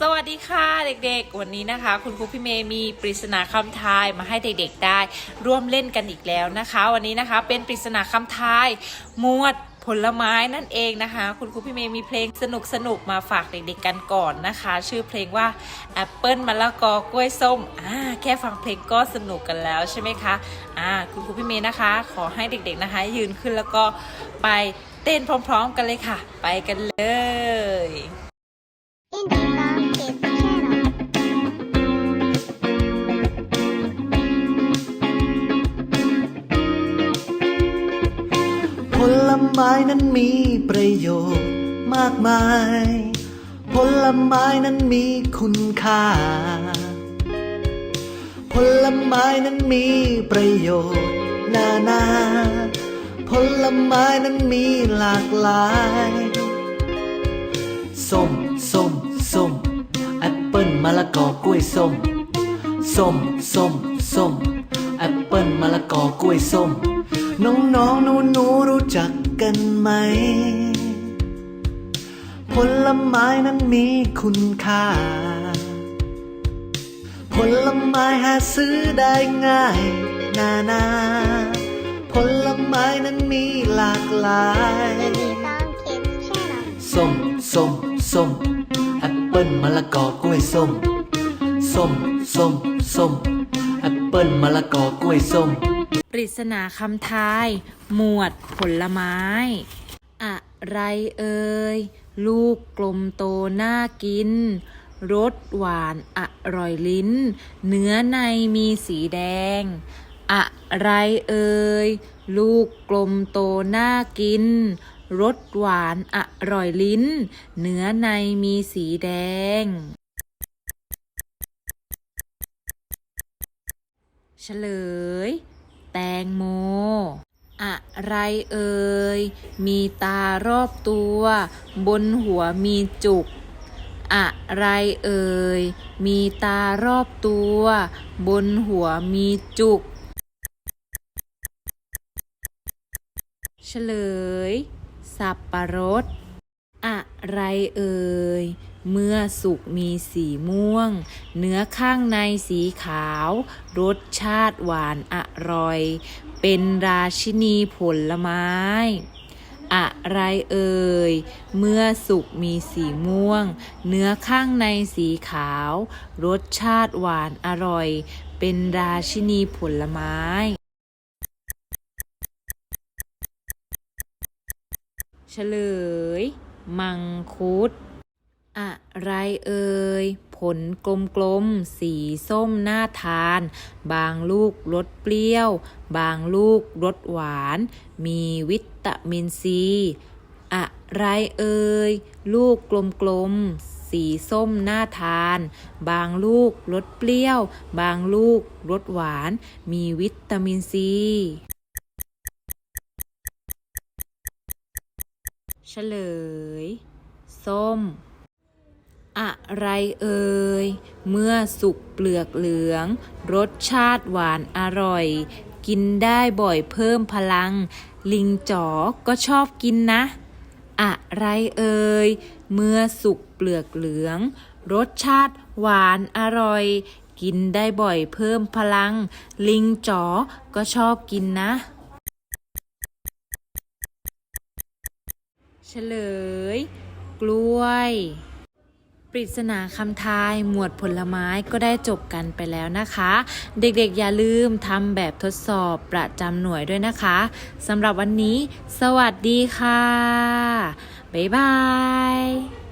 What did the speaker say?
สวัสดีค่ะเด็กๆ วันนี้นะคะ คุณครูพี่เมย์มีปริศนาคำทายมาให้เด็กๆ ได้ร่วมเล่นกันอีกแล้วนะคะ วันนี้นะคะเป็นปริศนาคำทายหมวดผลไม้นั่นเองนะคะ คุณครูพี่เมย์มีเพลงสนุกๆมาฝากเด็กๆกันก่อนนะคะ ชื่อเพลงว่าแอปเปิลมะละกอกล้วยส้มอ่าแค่ฟังเพลงก็สนุกกันแล้วใช่ไหมคะอ่าคุณครูพี่เมย์นะคะ ขอให้เด็กๆนะคะ ยืนขึ้นแล้วก็ไปเต้นพร้อม ๆ กันเลยค่ะ ไปกันเลย ผลไม้นั้นมีประโยชน์มากมาย ผลไม้นั้นมีคุณค่า ผลไม้นั้นมีประโยชน์นานา ผลไม้นั้นมีหลากหลาย ส้ม ส้ม ส้ม มะละกอกล้วยส้ม ส้ม ส้ม ส้ม แอปเปิ้ลมะละกอกล้วยส้ม น้องน้องหนูหนูรู้จักกันไหม ผลไม้นั้นมีคุณค่า ผลไม้หาซื้อได้ง่าย นานา ผลไม้นั้นมีหลากหลาย Indica Kids Channel ส้ม ส้ม ส้มแอ ปเปิ้ลมะละกอกล้วยส้ม ส้ม ส้ม ส้ม แอปเปิ้ลมะละกอกล้วยส้ม ปริศนาคำทาย หมวดผลไม้ อะไรเอ่ย ลูกกลมโตน่ากิน รสหวานอร่อยลิ้น เนื้อในมีสีแดง อะไรเอ่ย ลูกกลมโตน่ากิน รสหวานอร่อยลิ้น เนื้อในมีสีแดง เฉลย แตงโม อะไรเอ่ย มีตารอบตัว บนหัวมีจุก อะไรเอ่ย มีตารอบตัว บนหัวมีจุกเฉลย สับปะรด อะไรเอ่ย เมื่อสุกมีสีม่วง เนื้อข้างในสีขาว รสชาติหวานอร่อย เป็นราชินีผลไม้ อะไรเอ่ย เมื่อสุกมีสีม่วง เนื้อข้างในสีขาว รสชาติหวานอร่อย เป็นราชินีผลไม้ เฉลย มังคุด อะไรเอ่ย ผลกลมๆ สีส้มน่าทาน บางลูกรสเปรี้ยว บางลูกรสหวาน มีวิตามินซี อะไรเอ่ย ลูกกลมๆสีส้มน่าทาน บางลูกรสเปรี้ยว บางลูกรสหวาน มีวิตามินซี ฉลย ส้ม อะไรเอ่ย เมื่อสุกเปลือกเหลือง รสชาติหวานอร่อย กินได้บ่อยเพิ่มพลัง ลิงจ๋อก็ชอบกินนะ อะไรเอ่ย เมื่อสุกเปลือกเหลือง รสชาติหวานอร่อย กินได้บ่อยเพิ่มพลัง ลิงจ๋อก็ชอบกินนะ ฉลย กล้วย ปริศนาคำทายหมวดผลไม้ก็ได้จบกันไปแล้วนะคะ เด็กๆอย่าลืมทำแบบทดสอบประจำหน่วยด้วยนะคะสำหรับวันนี้ สวัสดีค่ะ บ๊ายบาย